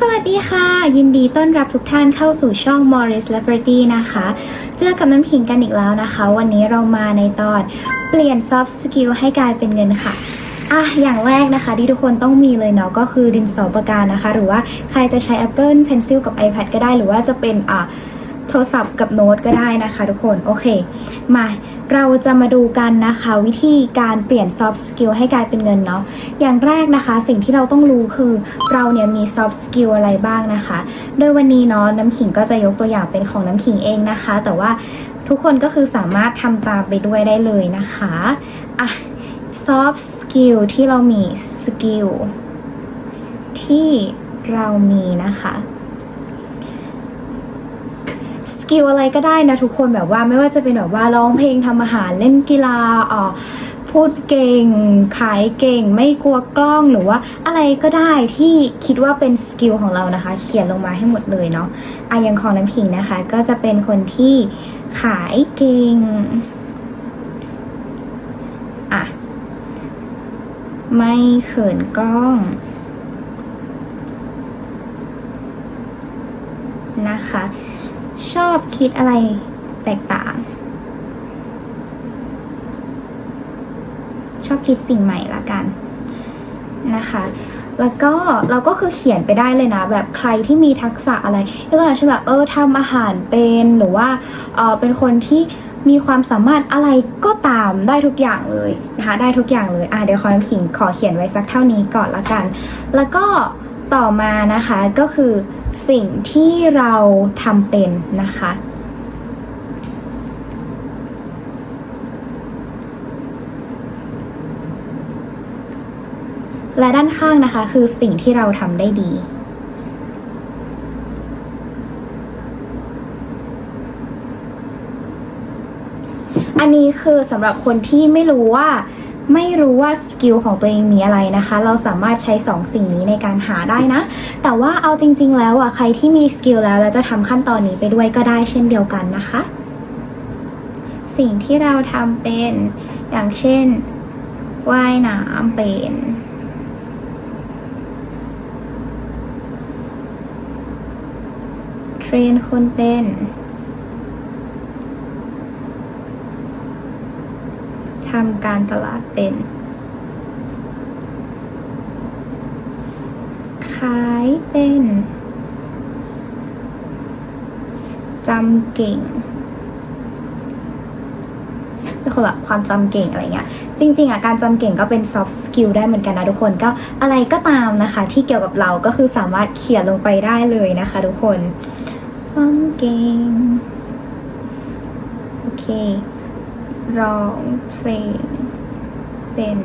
สวัสดีค่ะ ยินดีต้อนรับทุกท่านเข้าสู่ช่อง Morris Liberty นะคะ เจอกับน้ำขิงกันอีกแล้วนะคะ วันนี้เรามาในตอนเปลี่ยน soft skill ให้กลายเป็นเงินค่ะอะอย่างแรกนะคะที่ทุกคนต้องมีเลยเนาะก็คือดินสอปากกานะคะ หรือว่าใครจะใช้ Apple Pencil กับ iPad ก็ได้ หรือว่าจะเป็นอะโทรศัพท์กับโน้ตก็ได้นะคะ ทุกคนโอเค มา เราจะมาดูกันนะคะวิธีการเปลี่ยน soft skill ให้กลายเป็นเงินเนาะอย่างแรกนะคะสิ่งที่เราต้องรู้คือเราเนี่ยมี soft skill อะไรบ้างนะคะ โดยวันนี้เนาะน้ำขิงก็จะยกตัวอย่างเป็นของน้ำขิงเองนะคะ แต่ว่าทุกคนก็คือสามารถทำตามไปด้วยได้เลยนะคะอะ soft skill ที่เรามี skill ที่เรามีนะคะ กิลอะไรก็ได้นะทุกคนแบบว่าไม่ว่าจะเป็นแบบว่าร้องเพลงทำอาหารเล่นกีฬาอ่อพูดเก่ง ขายเก่ง ไม่กลัวกล้องหรือว่าอะไรก็ได้ที่คิดว่าเป็นสกิลของเรานะคะ เขียนลงมาให้หมดเลยเนาะอะอย่างของน้ำผิงนะคะ ก็จะเป็นคนที่ขายเก่งอะไม่เขินกล้อง นะคะ ชอบคิดอะไรแตกต่าง ชอบคิดสิ่งใหม่ละกันนะคะ แล้วก็เราก็คือเขียนไปได้เลยนะ แบบใครที่มีทักษะอะไรยกตัวอย่างเช่นแบบเออทำอาหารเป็นหรือว่าเออเป็นคนที่มีความสามารถอะไรก็ตามได้ทุกอย่างเลยนะคะได้ทุกอย่างเลยอะเดี๋ยวขอน้ำขิงขอเขียนไว้สักเท่านี้ก่อนละกัน แล้วก็ต่อมานะคะก็คือ สิ่งที่เราทำเป็นนะคะ และด้านข้างนะคะคือสิ่งที่เราทำได้ดีอันนี้คือสำหรับคนที่ไม่รู้ว่า ไม่รู้ว่าสกิลของตัวเองมีอะไรนะคะ เราสามารถใช้สองสิ่งนี้ในการหาได้นะ แต่ว่าเอาจริง ๆ แล้วอะใครที่มีสกิลแล้วแล้วจะทำขั้นตอนนี้ไปด้วยก็ได้เช่นเดียวกันนะคะ สิ่งที่เราทำเป็นอย่างเช่นว่ายน้ำเป็นเทรนคนเป็นำการตลาดเป็น ขายเป็นจำเก่งคือคนแบบความจำเก่งอะไรเงี้ย จริง ๆอะการจำเก่งก็เป็น soft skill ได้เหมือนกันนะทุกคนก็อะไรก็ตามนะคะ ที่เกี่ยวกับเราก็คือสามารถเขียนลงไปได้เลยนะคะ ทุกคนจำเก่ง โอเค ร้องเพลงเป็น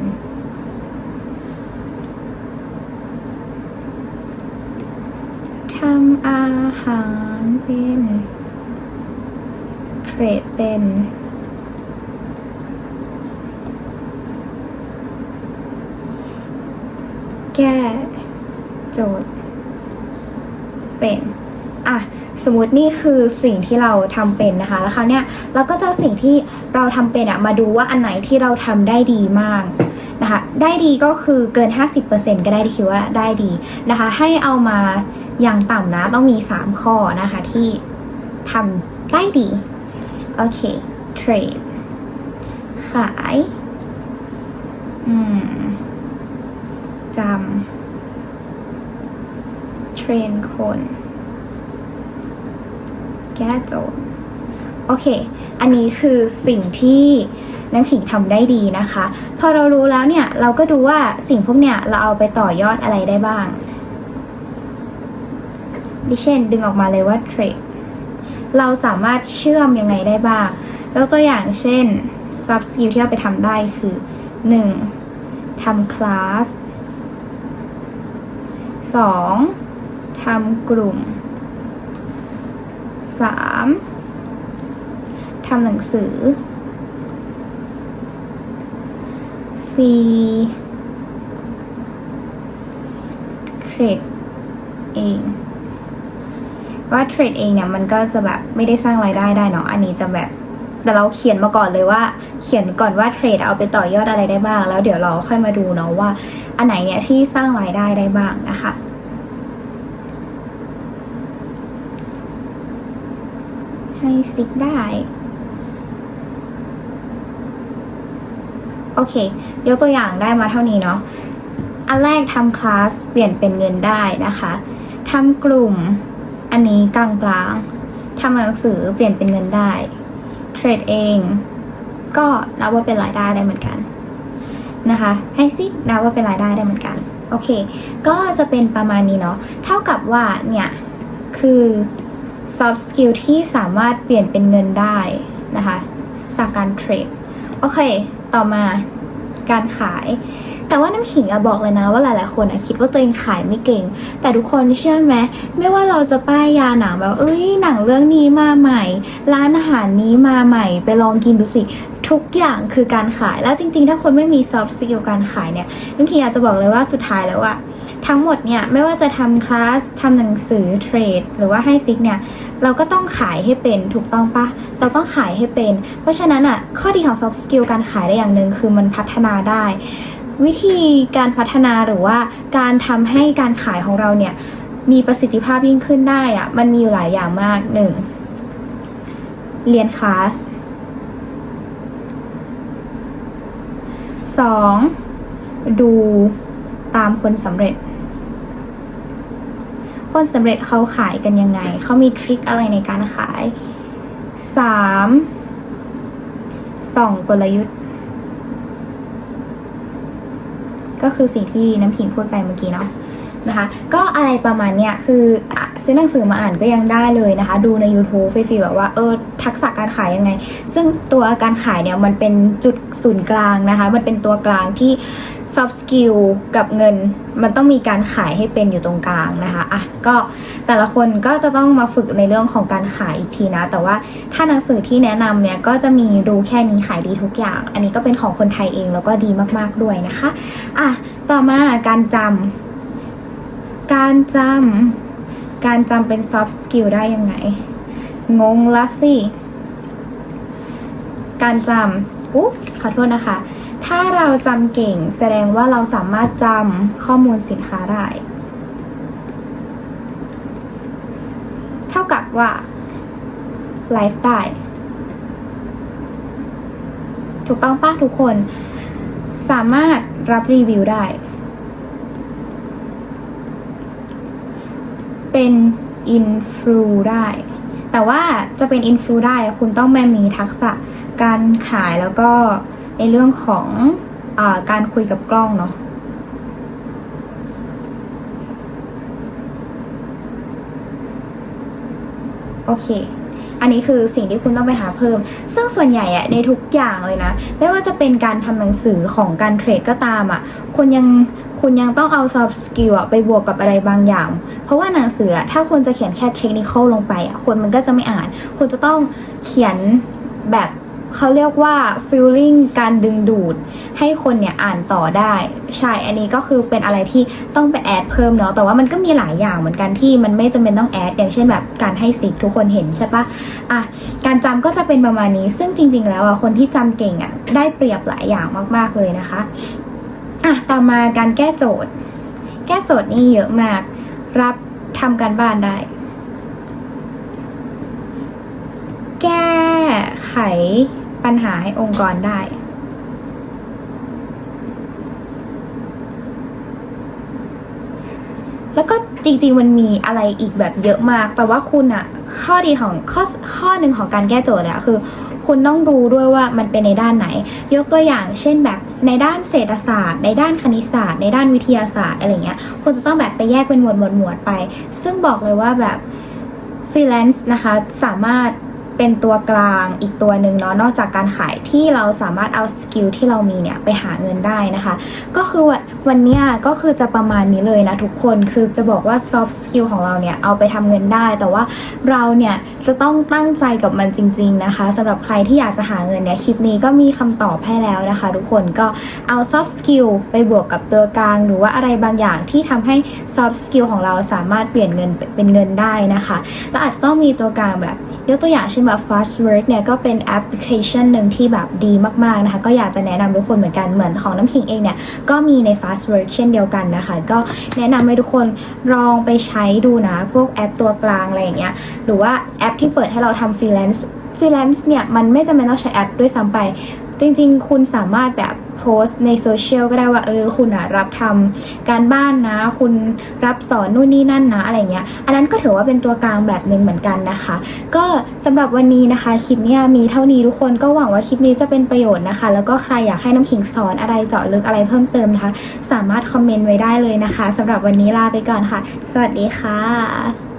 ทำอาหารเป็นเทรดเป็นแก้โจทย์ เป็น อะ สมมตินี่คือสิ่งที่เราทำเป็นนะคะ แล้วคราวเนี้ยเราก็จะสิ่งที่เราทำเป็นอะมาดูว่าอันไหนที่เราทำได้ดีมากนะคะ ได้ดีก็คือเกิน 50%ก็ได้ที่คิดว่าได้ดีนะคะ ให้เอามาอย่างต่ำนะต้องมี 3 ข้อนะคะที่ทำได้ดี โอเค เทรด ขาย อืมจำเทรนคน แก้โจทย์โอเค อันนี้คือสิ่งที่น้ำขิงทำได้ดีนะคะ พอเรารู้แล้วเนี่ย เราก็ดูว่าสิ่งพวกเนี่ยเราเอาไปต่อยอดอะไรได้บ้าง ดิเช่น ดึงออกมาเลยว่าเทรดเราสามารถเชื่อมยังไงได้บ้างแล้วตัวอย่างเช่น soft skill ที่เราไปทำได้คือ 1. ทำคลาส 2. ทำกลุ่ม 3. ทำหนังสือ 4. เทรดเอง ว่าเทรดเองเนี่ยมันก็จะแบบไม่ได้สร้างรายได้ได้เนาะอันนี้จะแบบแต่เราเขียนมาก่อนเลยว่า เขียนก่อนว่าเทรดเอาไปต่อยอดอะไรได้บ้าง แล้วเดี๋ยวเราค่อยมาดูเนาะว่า อันไหนเนี่ยที่สร้างรายได้ได้บ้างนะคะ ให้ ซิกได้ โอเค ยกตัวอย่างได้มาเท่านี้เนาะ อันแรกทำคลาสเปลี่ยนเป็นเงินได้นะคะทำกลุ่มอันนี้กลางกลางทำหนังสือเปลี่ยนเป็นเงินได้ เทรดเอง ก็นับว่าเป็นรายได้ได้เหมือนกันนะคะให้ซิกนับว่าเป็นรายได้ได้เหมือนกัน โอเค ก็จะเป็นประมาณนี้เนาะ เท่ากับว่าเนี่ย คือ soft skill ที่สามารถเปลี่ยนเป็นเงินได้นะคะ จากการเทรด โอเค ต่อมาการขาย แต่ว่าน้ำขิงอะบอกเลยนะว่าหลายๆคนอะคิดว่าตัวเองขายไม่เก่ง แต่ทุกคนเชื่อไหมไม่ว่าเราจะป้ายยาหนังแบบเอ้ยหนังเรื่องนี้มาใหม่ ร้านอาหารนี้มาใหม่ ไปลองกินดูสิทุกอย่างคือการขายแล้วจริง ๆ ถ้าคนไม่มี soft skill การขายเนี่ยน้ำขิงอยากจะบอกเลยว่าสุดท้ายแล้วอะ ทั้งหมดเนี่ยไม่ว่าจะทำคลาสทำหนังสือเทรดหรือว่าให้ซิกเนี่ยเราก็ต้องขายให้เป็นถูกต้องปะเราต้องขายให้เป็น เพราะฉะนั้นอะข้อดีของ soft skill การขายได้อย่างหนึ่งคือมันพัฒนาได้ วิธีการพัฒนาหรือว่าการทำให้การขายของเราเนี่ยมีประสิทธิภาพยิ่งขึ้นได้อะมันมีอยู่หลายอย่างมากหนึ่งเรียนคลาสสองดูตามคนสำเร็จ คนสำเร็จเขาขายกันยังไง เขามีทริคอะไรในการขายสามส่องกลยุทธ์ ก็คือสิ่งที่น้ำขิงพูดไปเมื่อกี้เนาะ นะคะ ก็อะไรประมาณเนี้ยคือซื้อหนังสือมาอ่านก็ยังได้เลยนะคะ ดูใน YouTube ฟรีๆแบบว่าเออทักษะการขายยังไง ซึ่งตัวการขายเนี่ยมันเป็นจุดศูนย์กลางนะคะ มันเป็นตัวกลางที่ soft skill กับเงิน มันต้องมีการขายให้เป็นอยู่ตรงกลางนะคะอะก็แต่ละคนก็จะต้องมาฝึกในเรื่องของการขายอีกทีนะ แต่ว่าถ้าหนังสือที่แนะนำเนี่ยก็จะมีรู้แค่นี้ขายดีทุกอย่าง อันนี้ก็เป็นของคนไทยเองแล้วก็ดีมากๆด้วยนะคะอะต่อมาการจำ การจำ การจำเป็น soft skill ได้ยังไง งงละสิ การจำอุ๊บขอโทษนะคะ ถ้าเราจำเก่งแสดงว่าเราสามารถจำข้อมูลสินค้าได้ เท่ากับว่า ไลฟ์ได้ ถูกต้องป้าทุกคน สามารถรับรีวิวได้ เป็นอินฟลูได้ แต่ว่าจะเป็นอินฟลูได้คุณต้องแม่มีทักษะการขายแล้วก็ในเรื่องของอการคุยกับกล้องเนาะโอเค อันนี้คือสิ่งที่คุณต้องไปหาเพิ่ม ซึ่งส่วนใหญ่อะในทุกอย่างเลยนะ ไม่ว่าจะเป็นการทำหนังสือของการเทรดก็ตามอะคุณยังคุณยังต้องเอา soft skill ไปบวกกับอะไรบางอย่าง เพราะว่าหนังสือถ้าคุณจะเขียนแค่ technical ลงไปอะคนมันก็จะไม่อ่าน คุณจะต้องเขียนแบบ เขาเรียกว่า feeling การดึงดูด ให้คนเนี่ยอ่านต่อได้ ใช่ อันนี้ก็คือเป็นอะไรที่ต้องไปแอดเพิ่มเนาะ แต่ว่ามันก็มีหลายอย่างเหมือนกันที่มันไม่จำเป็นต้องแอด อย่างเช่นแบบการให้สิกทุกคนเห็นใช่ปะอะ การจำก็จะเป็นประมาณนี้ ซึ่งจริง ๆ แล้วอะคนที่จำเก่งอะได้เปรียบหลายอย่างมากๆเลยนะคะ อะ ต่อมาการแก้โจทย์ แก้โจทย์นี่เยอะมาก รับทำการบ้านได้ แก้ไข ปัญหาให้องค์กรได้ แล้วก็จริงๆมันมีอะไรอีกแบบเยอะมาก แต่ว่าคุณอะข้อดีของข้อข้อหนึ่งของการแก้โจทย์อะคือ คุณต้องรู้ด้วยว่ามันเป็นในด้านไหน ยกตัวอย่าง เช่นแบบในด้านเศรษฐศาสตร์ ในด้านคณิตศาสตร์ ในด้านวิทยาศาสตร์อะไรเงี้ยคุณจะต้องแบบไปแยกเป็นหมวดหมวดหมวดไป ซึ่งบอกเลยว่าแบบฟรีแลนซ์นะคะสามารถ เป็นตัวกลางอีกตัวหนึ่งเนาะนอกจากการขายที่เราสามารถเอาสกิลที่เรามีเนี่ยไปหาเงินได้นะคะ ก็คือวันวันนี้ก็คือจะประมาณนี้เลยนะทุกคนคือจะบอกว่า soft skill ของเราเนี่ยเอาไปทำเงินได้ แต่ว่าเราเนี่ยจะต้องตั้งใจกับมันจริง ๆนะคะสำหรับใครที่อยากจะหาเงินเนี่ยคลิปนี้ก็มีคำตอบให้แล้วนะคะ ทุกคนก็เอา soft skill ไปบวกกับตัวกลาง หรือว่าอะไรบางอย่างที่ทำให้ soft skill ของเราสามารถเปลี่ยนเงินเป็นเงินได้นะคะ แล้วอาจจะต้องมีตัวกลางแบบ ยกตัวอย่างเช่นแบบ Fast Work เนี่ยก็เป็นแอปพลิเคชันหนึ่งที่แบบดีมากๆนะคะ ก็อยากจะแนะนำทุกคนเหมือนกันเหมือนของน้ำขิงเองเนี่ยก็มีใน Fast Work เช่นเดียวกันนะคะ ก็แนะนำให้ทุกคนลองไปใช้ดูนะ พวกแอปตัวกลางอะไรอย่างเงี้ยหรือว่าแอปที่เปิดให้เราทำฟรีแลนซ์ฟรีแลนซ์เนี่ยมันไม่จำเป็นต้องใช้แอปด้วยซ้ำไป จริง ๆ คุณสามารถแบบ โพสต์ในโซเชียลก็ได้ว่าเออคุณอะรับทำการบ้านนะ คุณรับสอนนู่นนี่นั่นนะอะไรเงี้ย อันนั้นก็ถือว่าเป็นตัวกลางแบบหนึ่งเหมือนกันนะคะ ก็สำหรับวันนี้นะคะคลิปเนี้ยมีเท่านี้ทุกคนก็หวังว่าคลิปนี้จะเป็นประโยชน์นะคะ แล้วก็ใครอยากให้น้ำขิงสอนอะไรเจาะลึกอะไรเพิ่มเติมนะคะ สามารถคอมเมนต์ไว้ได้เลยนะคะสำหรับวันนี้ลาไปก่อนค่ะ สวัสดีค่ะ